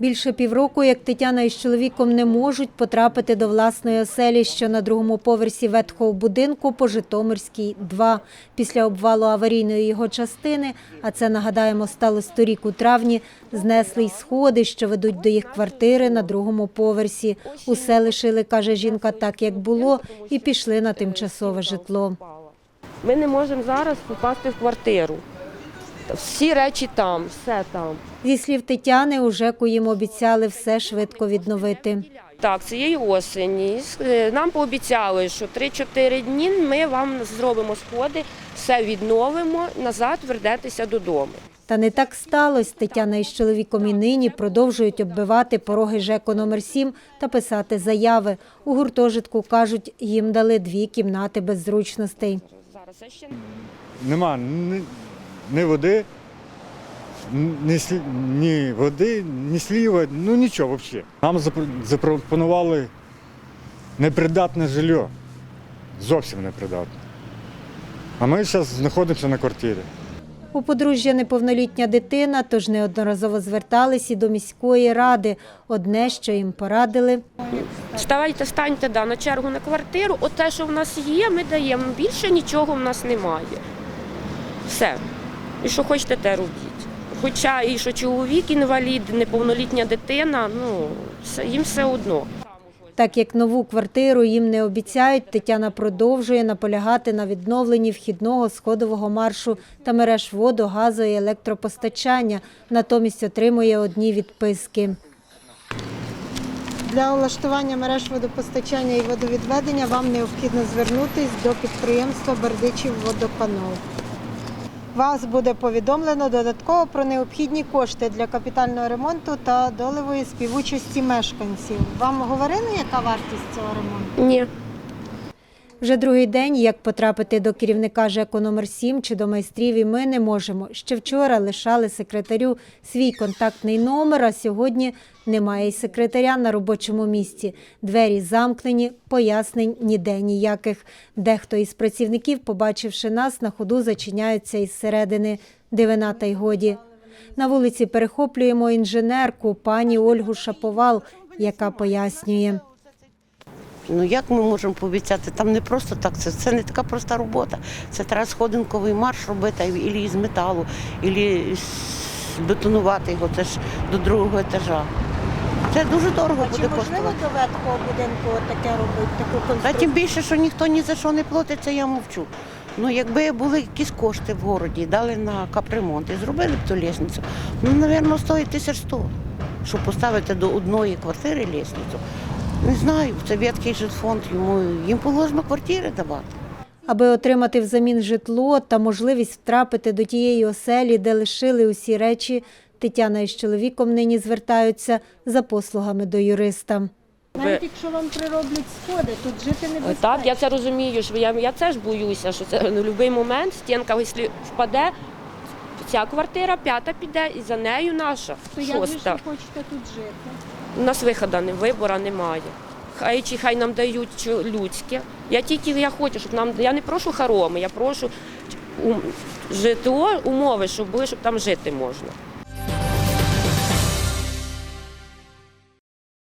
Більше півроку, як Тетяна із чоловіком не можуть потрапити до власної оселі, що на другому поверсі ветхого будинку по Житомирській 2. Після обвалу аварійної його частини, а це, нагадаємо, сталося торік у травні, знесли й сходи, що ведуть до їх квартири на другому поверсі. Усе лишили, каже жінка, так як було, і пішли на тимчасове житло. Ми не можемо зараз попасти в квартиру. Всі речі там, все там. Зі слів Тетяни, у ЖЕКу їм обіцяли все швидко відновити. Так, цієї осені е, нам пообіцяли, що 3-4 дні ми вам зробимо сходи, все відновимо, назад вернетеся додому. Та не так сталося. Тетяна із чоловіком і нині продовжують оббивати пороги ЖЕКу номер 7 та писати заяви. У гуртожитку, кажуть, їм дали дві кімнати без зручностей. Зараз ще Нема ні, води, ні, слі- ні води, ні сліва, ну нічого взагалі. Нам запропонували непридатне жилье. Зовсім непридатне. А ми зараз знаходимося на квартирі. У подружжя неповнолітня дитина, тож неодноразово звертались і до міської ради. Одне, що їм порадили, Ставайте, станьте да, на чергу на квартиру. От те, що в нас є, ми даємо. Більше нічого в нас немає. Все. І що хочете, те робіть. Хоча і що чоловік інвалід, неповнолітня дитина, ну їм все одно. Так як нову квартиру їм не обіцяють, Тетяна продовжує наполягати на відновленні вхідного сходового маршу та мереж воду, газу і електропостачання. Натомість отримує одні відписки. Для влаштування мереж водопостачання і водовідведення вам необхідно звернутися до підприємства Бердичів водоканал. Вас буде повідомлено додатково про необхідні кошти для капітального ремонту та долевої співучасті мешканців. Вам говорили, яка вартість цього ремонту? Ні. Вже другий день, як потрапити до керівника ЖЕКу номер 7 чи до майстрів, і ми не можемо. Ще вчора лишали секретарю свій контактний номер, а сьогодні немає й секретаря на робочому місці. Двері замкнені, пояснень ніде ніяких. Дехто із працівників, побачивши нас, на ходу зачиняються із середини. Дивина й годі. На вулиці перехоплюємо інженерку пані Ольгу Шаповал, яка пояснює. Ну як ми можемо пообіцяти? Там не просто так, це, це не така проста робота. Це треба сходинковий марш робити, ілі з металу, ілі бетонувати його. Це ж до другого етажа. Це дуже дорого буде коштувати. до ветхого будинку таке робити, таку Та тим більше, що ніхто ні за що не платить, це я мовчу. Ну, якби були якісь кошти в городі, дали на капремонт і зробили б ту лісницю, ну, напевно, стоїть тисяч сто, щоб поставити до одної квартири лісницю. Не знаю, це ветхий жилфонд, йому їм положено квартири давати. Аби отримати взамін житло та можливість втрапити до тієї оселі, де лишили усі речі, Тетяна із чоловіком нині звертаються за послугами до юриста. Навіть якщо вам прироблять сходи, тут жити не Так, я це розумію, що я, я теж боюся, що це на будь-який момент стінка, якщо впаде, ця квартира, п'ята піде, і за нею наша, шоста. хочете тут жити? У нас виходу, вибору немає. Хай чи хай нам дають людське. Я тільки я хочу, щоб нам я не прошу хороми, я прошу житло, умови, щоб щоб там жити можна.